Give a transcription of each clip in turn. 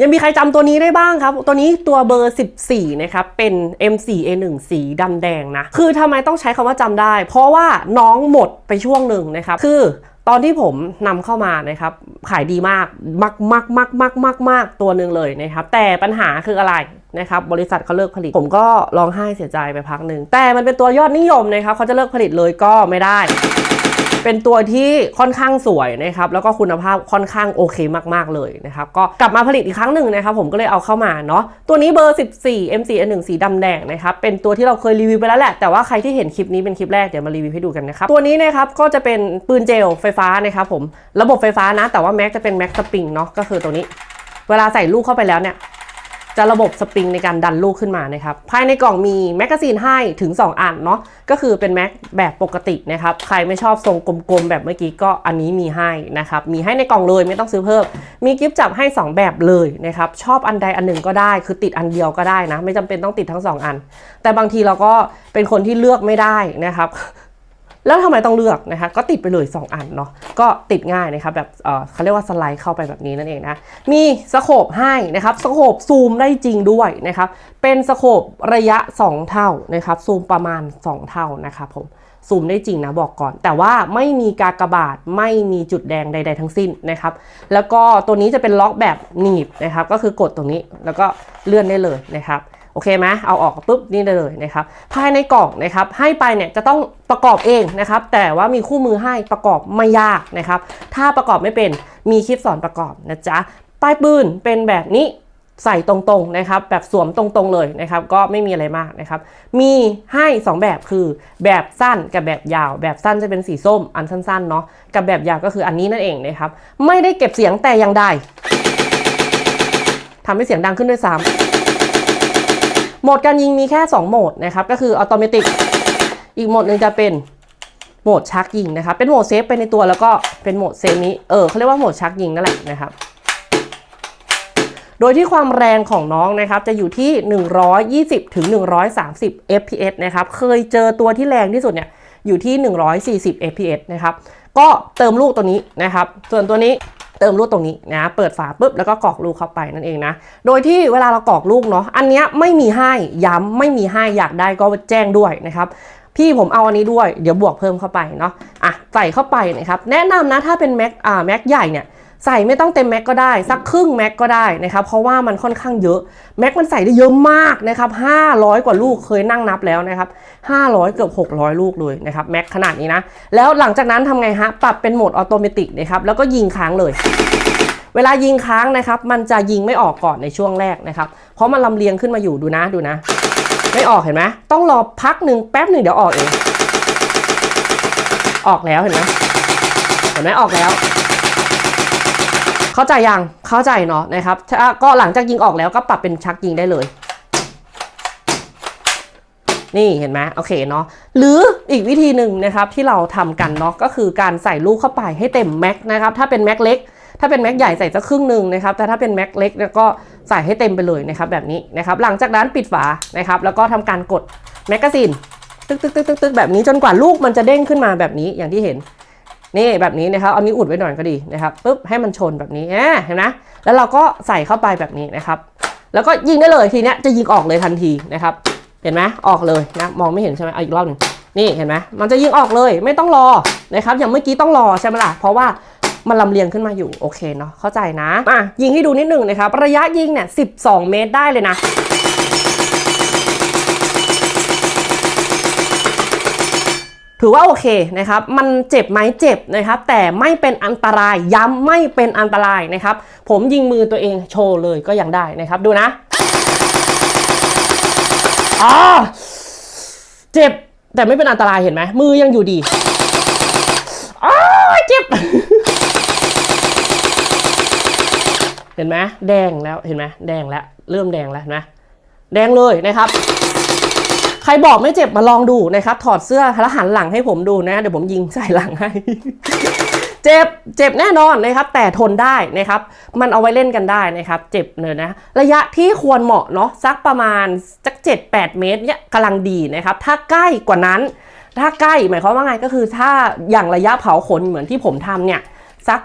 ยังมีใครจำตัวนี้ได้บ้างครับ ตัวนี้ตัวเบอร์ 14 นะครับ เป็น M4A1 สีดำแดงนะ คือทำไมต้องใช้คำว่าจำได้ เพราะว่าน้องหมดไปช่วงหนึ่งนะครับ คือตอนที่ผมนำเข้ามานะครับ ขายดีมากมากมากมากมากมากมากตัวหนึ่งเลยนะครับ แต่ปัญหาคืออะไรนะครับ บริษัทเขาเลิกผลิต ผมก็ร้องไห้เสียใจไปพักหนึ่งแต่มันเป็นตัวยอดนิยมนะครับเขาจะเลิกผลิตเลยก็ไม่ได้ เป็นตัวที่ค่อนข้างสวยนะครับแล้วก็คุณภาพค่อนข้างโอเคมากๆเลยนะครับก็กลับมาผลิตอีกครั้งหนึ่งนะครับผมก็เลยเอาเข้ามาเนาะตัวนี้เบอร์ 14 M4 N1 สีดำแดงนะครับเป็นตัวที่เราเคยรีวิวไปแล้วแหละ แต่ว่าใครที่เห็นคลิปนี้เป็นคลิปแรกเดี๋ยวมารีวิวให้ดูกันนะครับตัวนี้นะครับก็จะเป็นปืนเจลไฟฟ้านะครับผมระบบไฟฟ้านะแต่ว่าแม็กจะเป็นแม็กสปริงเนาะก็คือตัวนี้ เวลาใส่ลูกเข้าไปแล้วเนี่ย จะระบบสปริงในการดันลูกขึ้นมานะครับ ภายในกล่องมีแมกกาซีนให้ถึง 2 อันเนาะ ก็คือเป็นแม็กแบบปกตินะครับ ใครไม่ชอบทรงกลมๆ แบบเมื่อกี้ก็อันนี้มีให้นะครับ มีให้ในกล่องเลยไม่ต้องซื้อเพิ่ม มีกิฟต์จับให้ 2 แบบเลยนะครับ ชอบอันใดอันหนึ่งก็ได้ คือติดอันเดียวก็ได้นะ ไม่จำเป็นต้องติดทั้ง 2 อัน แต่บางทีเราก็เป็นคนที่เลือกไม่ได้นะครับ แล้วทำไมต้องเลือกนะคะก็ติดไปเลย 2 อันเนาะก็ติดง่ายนะครับแบบเออเขาเรียกว่าสไลด์เข้าไปแบบนี้นั่นเองนะมีสโคปให้นะครับสโคปซูมได้จริงด้วยนะครับเป็นสโคประยะ 2 เท่านะครับซูมประมาณ 2 เท่านะครับผมซูมได้จริงนะบอกก่อน แต่ว่าไม่มีกากบาทไม่มีจุดแดงใด ๆ ทั้งสิ้นนะครับ แล้วก็ตัวนี้จะเป็นล็อกแบบหนีบนะครับ ก็คือกดตรงนี้แล้วก็เลื่อนได้เลยนะครับ โอเคไหมเอาออกปุ๊บนี่ได้เลยนะครับภายในกล่องนะครับให้ไปเนี่ยจะต้องประกอบเองนะครับแต่ว่ามีคู่มือให้ประกอบไม่ยากนะครับถ้าประกอบไม่เป็นมีคลิปสอนประกอบนะจ๊ะป้ายปืนเป็นแบบนี้ใส่ตรงๆนะครับแบบสวมตรงๆเลยนะครับก็ไม่มีอะไรมากนะครับมีให้ 2 แบบคือแบบสั้นกับแบบยาว แบบสั้นจะเป็นสีส้มอันสั้นๆเนาะกับแบบยาวก็คืออันนี้นั่นเองนะครับไม่ได้เก็บเสียงแต่อย่างใดทำให้เสียงดังขึ้นด้วยซ้ำ โหมดการยิงมีแค่ 2 โหมดนะครับ ก็คืออัตโนมัติอีกโหมดหนึ่งจะเป็นโหมดชักยิงนะครับ เป็นโหมดเซฟไปในตัวแล้วก็เป็นโหมดเซมิเออเขาเรียกว่าโหมดชักยิงนั่นแหละนะครับ โดยที่ความแรงของน้องนะครับจะอยู่ที่ 120ถึง130 fps นะครับ เคยเจอตัวที่แรงที่สุดเนี่ยอยู่ที่ 140 fps นะครับ ก็เติมลูกตัวนี้นะครับ ส่วนตัวนี้ เติมลูกตรงนี้นะ เปิดฝาปุ๊บแล้วก็กรอกลูกเข้าไปนั่นเองนะ โดยที่เวลาเรากรอกลูกเนาะ อันเนี้ยไม่มีให้ย้ำไม่มีให้อยากได้ก็แจ้งด้วยนะครับ พี่ผมเอาอันนี้ด้วย เดี๋ยวบวกเพิ่มเข้าไปเนาะ อะใส่เข้าไปนะครับ แนะนำนะถ้าเป็นแม็กอ่าแม็กใหญ่เนี่ย ใส่ไม่ต้องเต็มแม็กก็ได้ สักครึ่งแม็กก็ได้นะครับ เพราะว่ามันค่อนข้างเยอะ แม็กมันใส่ได้เยอะมากนะครับ 500 กว่าลูกเคยนั่งนับแล้วนะครับ 500 เกือบ 600 ลูกเลยนะครับแม็กขนาดนี้นะ แล้วหลังจากนั้นทำไงฮะ ปรับเป็นโหมดออโตเมติกนะครับ แล้วก็ยิงค้างเลยเวลายิงค้างนะครับ มันจะยิงไม่ออกก่อนในช่วงแรกนะครับ เพราะมันลำเลียงขึ้นมาอยู่ดูนะดูนะ ไม่ออกเห็นไหมต้องรอพักหนึ่งแป๊บหนึ่งเดี๋ยวออกเอง ออกแล้วเห็นไหมเห็นไหมออกแล้ว เข้าใจยังเข้าใจเนาะนะครับถ้าก็หลังจากยิงออกแล้วก็ปรับเป็นชักยิงได้เลย นี่เห็นไหมโอเคเนาะหรืออีกวิธีหนึ่งนะครับที่เราทำกันเนาะก็คือการใส่ลูกเข้าไปให้เต็มแม็กนะครับถ้าเป็นแม็กเล็กถ้าเป็นแม็กใหญ่ใส่สักครึ่งหนึ่งนะครับ แต่ถ้าเป็นแม็กเล็กก็ใส่ให้เต็มไปเลยนะครับแบบนี้นะครับ หลังจากนั้นปิดฝานะครับ แล้วก็ทำการกดแมกกาซีนตึกตึกตึกตึกตึกแบบนี้จนกว่าลูกมันจะเด้งขึ้นมาแบบนี้อย่างที่เห็น นี่แบบนี้นะครับเอานี้อุดไว้หน่อยก็ดีนะครับปุ๊บให้มันชนแบบนี้เห็นไหมแล้วเราก็ใส่เข้าไปแบบนี้นะครับ แล้วก็ยิงได้เลยทีเนี้ยจะยิงออกเลยทันทีนะครับเห็นไหมออกเลยนะมองไม่เห็นใช่ไหมเอาอีกรอบหนึ่งนี่เห็นไหมมันจะยิงออกเลยไม่ต้องรอนะครับอย่างเมื่อกี้ต้องรอใช่ไหมล่ะเพราะว่ามันลำเลียงขึ้นมาอยู่โอเคเนาะเข้าใจนะอะยิงให้ดูนิดหนึ่งนะครับระยะยิงเนี่ย12 เมตรได้เลยนะ ถือว่าโอเคนะครับ มันเจ็บไหมเจ็บนะครับ แต่ไม่เป็นอันตรายย้ำไม่เป็นอันตรายนะครับ ผมยิงมือตัวเองโชว์เลยก็ยังได้นะครับ ดูนะอ๋อเจ็บแต่ไม่เป็นอันตรายเห็นไหมมือยังอยู่ดีอ๋อเจ็บ เห็นไหมแดงแล้วเห็นไหมแดงแล้ว เริ่มแดงแล้วนไหมแดงเลยนะครับ ใครบอกไม่เจ็บมาลองดูนะครับ ถอดเสื้อแล้วหันหลังให้ผมดูนะ เดี๋ยวผมยิงใส่หลังให้ เจ็บ เจ็บแน่นอนนะครับ แต่ทนได้นะครับ มันเอาไว้เล่นกันได้นะครับ เจ็บเลยนะ ระยะที่ควรเหมาะเนาะสักประมาณสัก 7-8 เมตรเนี่ยกำลังดีนะครับ ถ้าใกล้กว่านั้น ถ้าใกล้หมายความว่าไงก็คือถ้าอย่างระยะเผาขนเหมือนที่ผมทำเนี่ย สัก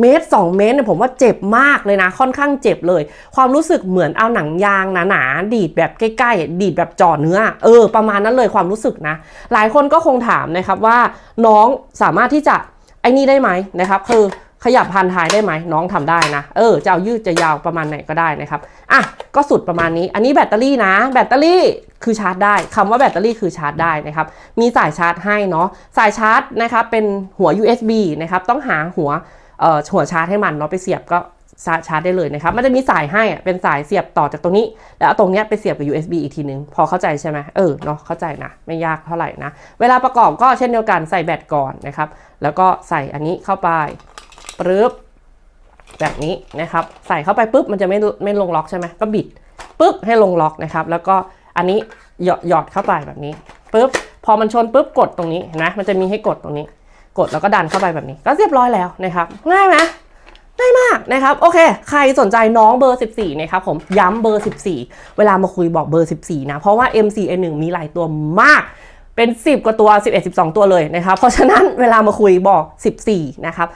เมตร 2 เมตรเนี่ยผมว่าเจ็บมากเลยนะ ค่อนข้างเจ็บเลย ความรู้สึกเหมือนเอาหนังยางหนาๆดีดแบบใกล้ๆ ดีดแบบจ่อเนื้อ เออ ประมาณนั้นเลยความรู้สึกนะ หลายคนก็คงถามนะครับว่าน้องสามารถที่จะไอ้นี่ได้ไหมนะครับ คือ ขยับพันท้ายได้ไหมน้องทำได้นะ เออจะเอายืดจะยาวประมาณไหนก็ได้นะครับอะก็สุดประมาณนี้ อันนี้แบตเตอรี่นะ แบตเตอรี่คือชาร์จได้คำว่าแบตเตอรี่คือชาร์จได้นะครับ มีสายชาร์จให้เนาะสายชาร์จนะครับเป็นหัว USB นะครับต้องหาหัวเอ่อหัวชาร์จให้มันเนาะไปเสียบก็ชาร์จได้เลยนะครับ มันจะมีสายให้เป็นสายเสียบต่อจากตรงนี้ แล้วเอาตรงเนี้ยไปเสียบกับ USB อีกทีนึง พอเข้าใจใช่ไหมเออ เนาะ เข้าใจนะ ไม่ยากเท่าไหร่นะ เวลาประกอบก็เช่นเดียวกันใส่แบตก่อนนะครับ แล้วก็ใส่อันนี้เข้าไป ปึ๊บแบบนี้นะครับ ใส่เข้าไปปุ๊บมันจะไม่ไม่ลงล็อกใช่ไหมก็บิดปุ๊บให้ลงล็อกนะครับ แล้วก็อันนี้หยอดหยอดเข้าไปแบบนี้ปุ๊บพอมันชนปุ๊บกดตรงนี้เห็นไหมมันจะมีให้กดตรงนี้ กดแล้วก็ดันเข้าไปแบบนี้ ก็เรียบร้อยแล้วนะครับ ง่ายไหมง่ายมากนะครับ โอเค ใครสนใจน้องเบอร์ 14 นะครับผมย้ำเบอร์ 14 เวลามาคุยบอกเบอร์ 14 นะ เพราะว่า MCN1 มีหลายตัวมาก เป็น 10 กว่าตัว 11 12 ตัวเลยนะครับ เพราะฉะนั้นเวลามาคุยบอก 14 นะครับ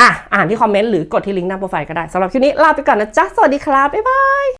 อะอ่านที่คอมเมนต์หรือกดที่ลิงก์หน้าโปรไฟล์ก็ได้สำหรับคลิปนี้ลาไปก่อนนะจ๊ะ สวัสดีครับ บ๊ายบาย